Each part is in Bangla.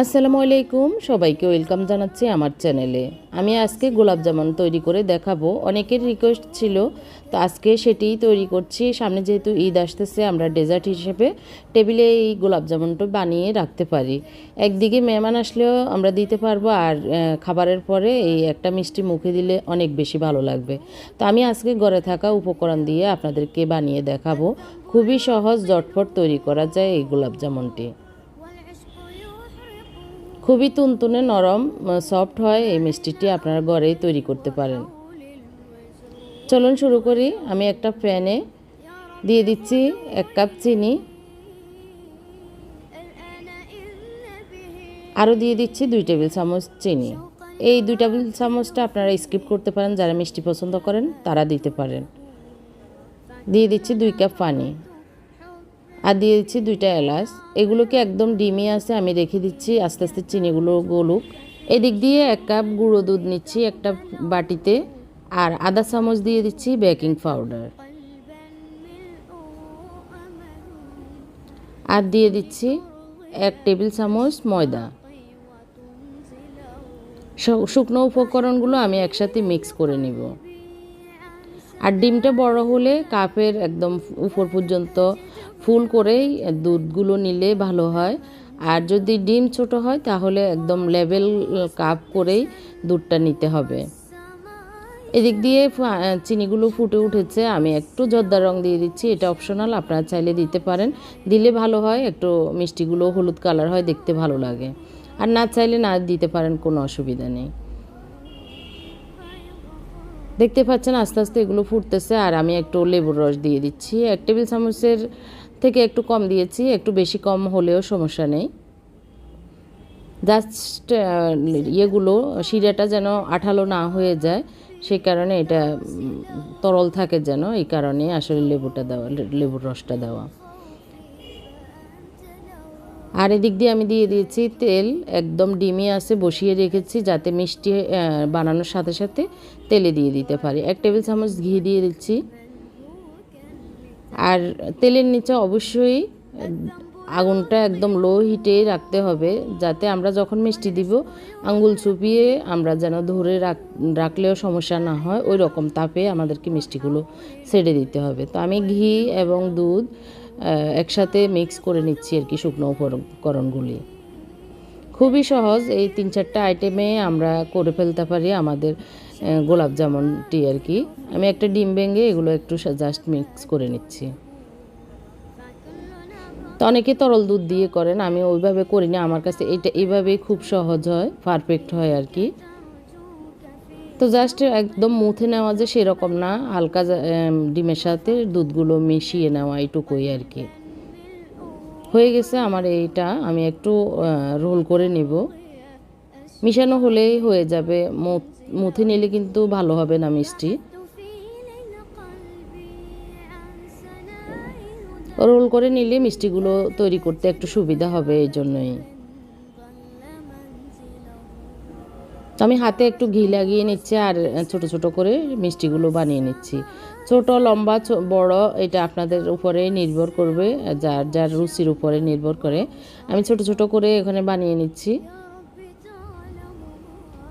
আসসালামু আলাইকুম সবাইকে ওয়েলকাম জানাচ্ছি আমার চ্যানেলে। আমি আজকে গোলাপ জামুন তৈরি করে দেখাবো। অনেকের রিকোয়েস্ট ছিল, তো আজকে সেটিই তৈরি করছি। সামনে যেহেতু ঈদ আসতেছে, আমরা ডেজার্ট হিসেবে টেবিলে এই গোলাপ জামুনটা বানিয়ে রাখতে পারি। একদিকে মেহমান আসলেও আমরা দিতে পারব, আর খাবারের পরে এই একটা মিষ্টি মুখে দিলে অনেক বেশি ভালো লাগবে। তো আমি আজকে ঘরে থাকা উপকরণ দিয়ে আপনাদেরকে বানিয়ে দেখাবো। খুবই সহজ জটফট তৈরি করা যায় এই গোলাপ জামুনটি খুবই তুনতুনে নরম সফট হয়, এই মিষ্টিটি আপনারা ঘরেই তৈরি করতে পারেন। চলুন শুরু করি। আমি একটা প্যানে দিয়ে দিচ্ছি এক কাপ চিনি। আরও দিয়ে দিচ্ছি দুই টেবিল চামচ চিনি। এই দুই টেবিল চামচটা আপনারা স্কিপ করতে পারেন, যারা মিষ্টি পছন্দ করেন তারা দিতে পারেন। দিয়ে দিচ্ছি দুই কাপ পানি। আর দিয়ে দিচ্ছি দুইটা এলাচ। এগুলোকে একদম ডিমে আছে, আমি রেখে দিচ্ছি, আস্তে আস্তে চিনিগুলো গলুক। এদিক দিয়ে এক কাপ গুঁড়ো দুধ নিচ্ছি একটা বাটিতে, আর আধা চামচ দিয়ে দিচ্ছি বেকিং পাউডার। আর দিয়ে দিচ্ছি এক টেবিল চামচ ময়দা। শুকনো উপকরণগুলো আমি একসাথে মিক্স করে নিব। আর ডিমটা বড় হলে কাপের একদম উপর পর্যন্ত ফুল করেই দুধগুলো নিলে ভালো হয়। আর যদি ডিম ছোট হয়, তাহলে একদম লেভেল কাপ করেই দুধটা নিতে হবে। এদিক দিয়ে চিনিগুলো ফুটে উঠেছে। আমি একটু জর্দা রং দিয়ে দিচ্ছি। এটা অপশনাল, আপনারা চাইলে দিতে পারেন। দিলে ভালো হয়, একটু মিষ্টিগুলো হলুদ কালার হয়, দেখতে ভালো লাগে। আর না চাইলে না দিতে পারেন, কোনো অসুবিধা নেই। দেখতে পাচ্ছেন, আস্তে আস্তে এগুলো ফুটতেছে। আর আমি একটু লেবুর রস দিয়ে দিচ্ছি। এক টেবিল চামচের থেকে একটু কম দিয়েছি, একটু বেশি কম হলেও সমস্যা নেই। জাস্ট ইয়েগুলো শিরাটা যেন আঠালো না হয়ে যায় সেই কারণে এটা তরল থাকে যেন, এই কারণে আসলে লেবুটা দেওয়া লেবুর রসটা দেওয়া। আর এদিক দিয়ে আমি দিয়ে দিয়েছি তেল, একদম ডিমে আছে, বসিয়ে রেখেছি যাতে মিষ্টি বানানোর সাথে সাথে তেলে দিয়ে দিতে পারি। এক টেবিল চামচ ঘি দিয়ে দিচ্ছি। আর তেলের নিচে অবশ্যই আগুনটা একদম লো হিটে রাখতে হবে, যাতে আমরা যখন মিষ্টি দিব, আঙ্গুল চুপিয়ে আমরা যেন ধরে রাখ, রাখলেও সমস্যা না হয়, ওই রকম তাপে আমাদেরকে মিষ্টিগুলো ছেড়ে দিতে হবে। তো আমি ঘি এবং দুধ একসাথে মিক্স করে নিচ্ছি আর কি শুকনো উপকরণগুলি। খুবই সহজ। এই তিন চারটা আইটেমে আমরা করে ফেলতে পারি আমাদের গোলাপ জামুনটি আর কি। আমি একটা ডিম ভেঙে এগুলো একটু জাস্ট মিক্স করে নিচ্ছি। তো অনেকে তরল দুধ দিয়ে করেন, আমি ওইভাবে করি না আমার কাছে এটা এইভাবেই খুব সহজ হয় পারফেক্ট হয় আর কি। তো জাস্ট একদম মুথে নেওয়া যে সেরকম না, হালকা ডিমের সাথে দুধগুলো মিশিয়ে নেওয়া এইটুকুই আর কি। হয়ে গেছে আমার এইটা, আমি একটু রোল করে নেব। মিশানো হলেই হয়ে যাবে মুথ- নিলে কিন্তু ভালো হবে না মিষ্টি। রোল করে নিলে মিষ্টিগুলো তৈরি করতে একটু সুবিধা হবে এই জন্যই। তো আমি হাতে একটু ঘি লাগিয়ে নিচ্ছি আর ছোট ছোট করে মিষ্টিগুলো বানিয়ে নিচ্ছি। ছোট, লম্বা বড়, এটা আপনাদের উপরে নির্ভর করবে, যার যার রুচির উপরে নির্ভর করে। আমি ছোট ছোট করে এখানে বানিয়ে নিচ্ছি।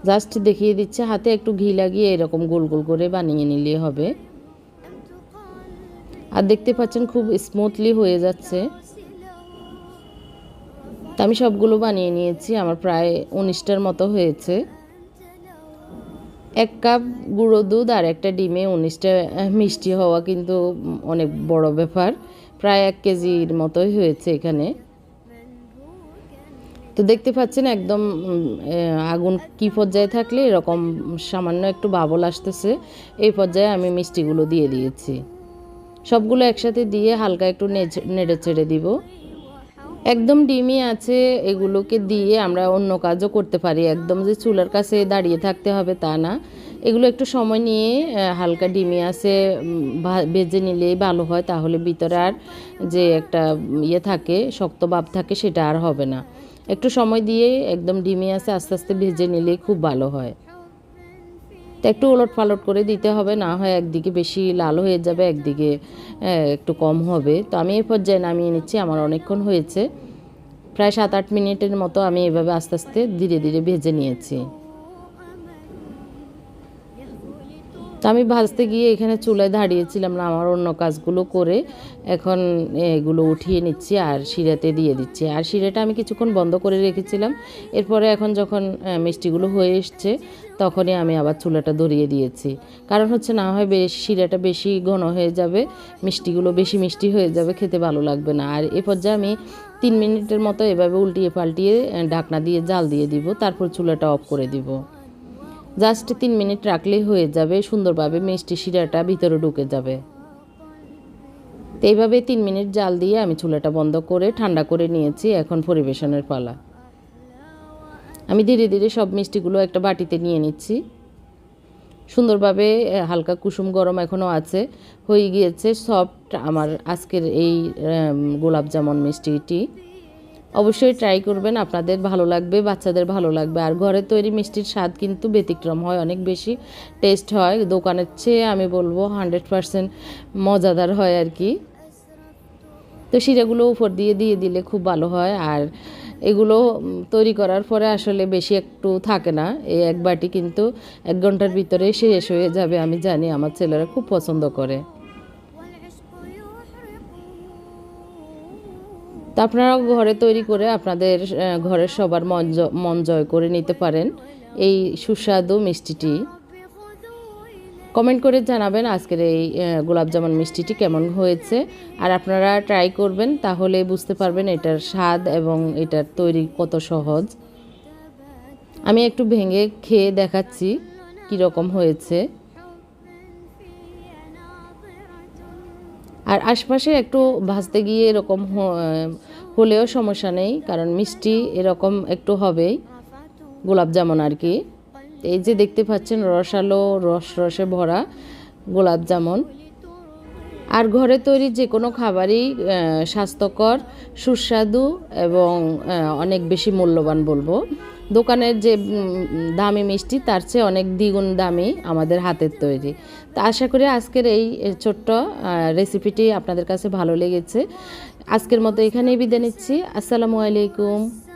জাস্ট দেখিয়ে দিচ্ছে, হাতে একটু ঘি লাগিয়ে এরকম গোল গোল করে বানিয়ে নিলে হবে। আর দেখতে পাচ্ছেন খুব স্মুথলি হয়ে যাচ্ছে। আমি সবগুলো বানিয়ে নিয়েছি, আমার প্রায় উনিশটার মতো হয়েছে। এক কাপ গুঁড়ো দুধ আর একটা ডিমে উনিশটা মিষ্টি হওয়া কিন্তু অনেক বড় ব্যাপার। প্রায় এক কেজির মতোই হয়েছে এখানে। তো দেখতে পাচ্ছেন একদম আগুন কি পর্যায়ে থাকলে এরকম সামান্য একটু বাবল আসতেছে, এই পর্যায়ে আমি মিষ্টিগুলো দিয়ে দিয়েছি। সবগুলো একসাথে দিয়ে হালকা একটু নেড়ে চেড়ে দিব। একদম ডিমি আছে, এগুলোকে দিয়ে আমরা অন্য কাজও করতে পারি। একদম যে চুলার কাছে দাঁড়িয়ে থাকতে হবে তা না। এগুলো একটু সময় নিয়ে হালকা ডিমি আছে ভেজে নিলেই ভালো হয়, তাহলে ভিতরে আর যে একটা ইয়ে থাকে, শক্ত ভাব থাকে, সেটা আর হবে না। একটু সময় দিয়ে একদম ডিমি আছে, আস্তে আস্তে ভেজে নিলেই খুব ভালো হয়। তো একটু ওলট পালট করে দিতে হবে, না হয় একদিকে বেশি লাল হয়ে যাবে, একদিকে একটু কম হবে। তো আমি এই পর্যায়ে নামিয়ে নিচ্ছি, আমার অনেকক্ষণ হয়েছে। প্রায় সাত আট মিনিটের মতো আমি এভাবে আস্তে আস্তে ধীরে ধীরে ভেজে নিয়েছি। তো আমি ভাজতে গিয়ে এখানে চুলায় দাঁড়িয়েছিলাম না, আমার অন্য কাজগুলো করে এখন এগুলো উঠিয়ে নিচ্ছি আর শিরাতে দিয়ে দিচ্ছি। আর শিরাটা আমি কিছুক্ষণ বন্ধ করে রেখেছিলাম। এরপরে এখন যখন মিষ্টিগুলো হয়ে এসছে তখনই আমি আবার চুলাটা ধরিয়ে দিয়েছি। কারণ হচ্ছে না হয় বেশ, শিরাটা বেশি ঘন হয়ে যাবে, মিষ্টিগুলো বেশি মিষ্টি হয়ে যাবে, খেতে ভালো লাগবে না। আর এ পর্যায়ে আমি তিন মিনিটের মতো এভাবে উল্টিয়ে পাল্টিয়ে ঢাকনা দিয়ে জাল দিয়ে দিব, তারপর চুলাটা অফ করে দিব। জাস্ট তিন মিনিট রাখলেই হয়ে যাবে, সুন্দরভাবে মিষ্টি শিরাটা ভিতরে ঢুকে যাবে। তো এইভাবে তিন মিনিট জাল দিয়ে আমি চুলাটা বন্ধ করে, ঠান্ডা করে নিয়েছি এখন পরিবেশনের পালা। আমি ধীরে ধীরে সব মিষ্টিগুলো একটা বাটিতে নিয়ে নিচ্ছি। সুন্দরভাবে হালকা কুসুম গরম এখনও আছে। হয়ে গিয়েছে সফট আমার আজকের এই গোলাপ জামুন মিষ্টিটি। অবশ্যই ট্রাই করবেন, আপনাদের ভালো লাগবে, বাচ্চাদের ভালো লাগবে। আর ঘরে তৈরি মিষ্টির স্বাদ কিন্তু ব্যতিক্রম হয়, অনেক বেশি টেস্ট হয়। দোকানের চেয়ে আমি বলব হান্ড্রেড পারসেন্ট মজাদার হয় আর কি। তো শিরাগুলো উপর দিয়ে দিয়ে দিলে খুব ভালো হয়। আর এগুলো তৈরি করার পরে আসলে বেশি একটু থাকে না। এই এক বাটি কিন্তু এক ঘণ্টার ভিতরে শেষ হয়ে যাবে আমি জানি, আমার ছেলেরা খুব পছন্দ করে। তা আপনারাও ঘরে তৈরি করে আপনাদের ঘরের সবার মন মন জয় করে নিতে পারেন। এই সুস্বাদু মিষ্টিটি। কমেন্ট করে জানাবেন আজকের এই আহ, গোলাপ জামুন মিষ্টিটি কেমন হয়েছে। আর আপনারা ট্রাই করবেন তাহলে বুঝতে পারবেন এটার স্বাদ এবং এটার তৈরি কত সহজ। আমি একটু ভেঙে খেয়ে দেখাচ্ছি কীরকম হয়েছে। আর আশপাশে একটু ভাজতে গিয়ে এরকম হলেও সমস্যা নেই কারণ মিষ্টি এরকম একটু হবেই গোলাপ জামুন আর কি। এই যে দেখতে পাচ্ছেন, রসালো, রস, রসে ভরা গোলাপ জামুন। আর ঘরে তৈরি যে কোনো খাবারই স্বাস্থ্যকর, সুস্বাদু এবং অনেক বেশি মূল্যবান বলব। দোকানের যে দামি মিষ্টি, তার চেয়ে অনেক দ্বিগুণ দামি আমাদের হাতের তৈরি। তা আশা করি আজকের এই ছোট্ট রেসিপিটি আপনাদের কাছে ভালো লেগেছে। আজকের মতো এখানেই বিদায় নিচ্ছি। আসসালামু আলাইকুম।